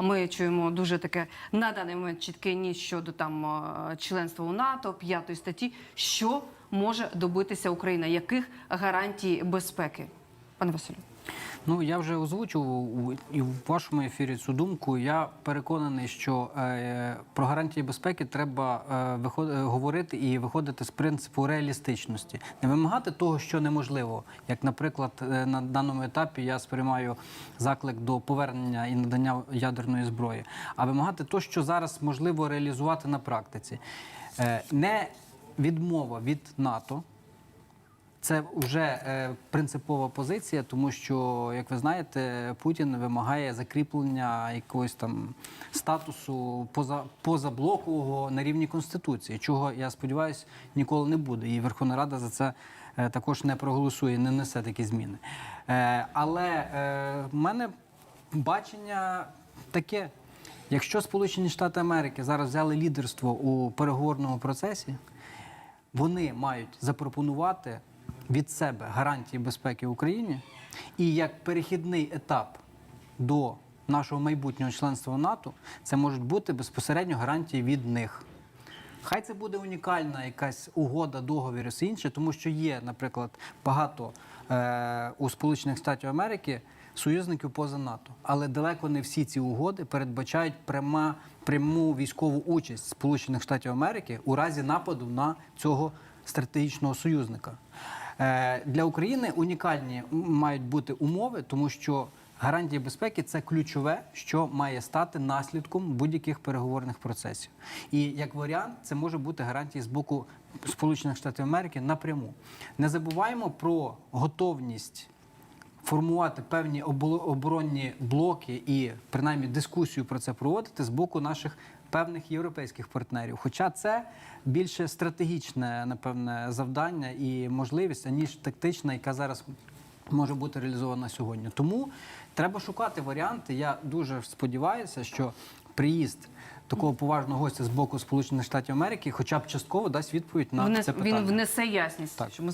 Ми чуємо дуже таке на даний момент чітке ні щодо там е, членства у НАТО, п'ятої статті. Що може добитися Україна? Яких гарантій безпеки, пане Василю? Ну я вже озвучував і в вашому ефірі цю думку. Я переконаний, що е, про гарантії безпеки треба е, виход- е, говорити і виходити з принципу реалістичності, не вимагати того, що неможливо. Як, наприклад, е, на даному етапі я сприймаю заклик до повернення і надання ядерної зброї, а вимагати то, що зараз можливо реалізувати на практиці. Е, не відмова від НАТО. Це вже е, принципова позиція, тому що, як ви знаєте, Путін вимагає закріплення якогось там статусу поза, позаблокового на рівні конституції, чого я сподіваюся ніколи не буде. І Верховна Рада за це е, також не проголосує, не несе такі зміни. Е, але в мене бачення таке. Якщо Сполучені Штати Америки зараз взяли лідерство у переговорному процесі, вони мають запропонувати від себе гарантії безпеки Україні і як перехідний етап до нашого майбутнього членства НАТО, це можуть бути безпосередньо гарантії від них. Хай це буде унікальна якась угода, договір і все інше, тому що є, наприклад, багато е, у Сполучених Штатів Америки союзників поза НАТО. Але далеко не всі ці угоди передбачають пряма, пряму військову участь Сполучених Штатів Америки у разі нападу на цього стратегічного союзника. Е, для України унікальні мають бути умови, тому що гарантії безпеки це ключове, що має стати наслідком будь-яких переговорних процесів. І як варіант, це може бути гарантії з боку Сполучених Штатів Америки напряму. Не забуваємо про готовність формувати певні оборонні блоки і принаймні дискусію про це проводити з боку наших певних європейських партнерів. Хоча це більше стратегічне, напевне, завдання і можливість, аніж тактична, яка зараз може бути реалізована сьогодні. Тому треба шукати варіанти. Я дуже сподіваюся, що приїзд такого поважного гостя з боку Сполучених Штатів Америки, хоча б частково дасть відповідь на Внес- це питання. він внесе ясність, Так. щоб ми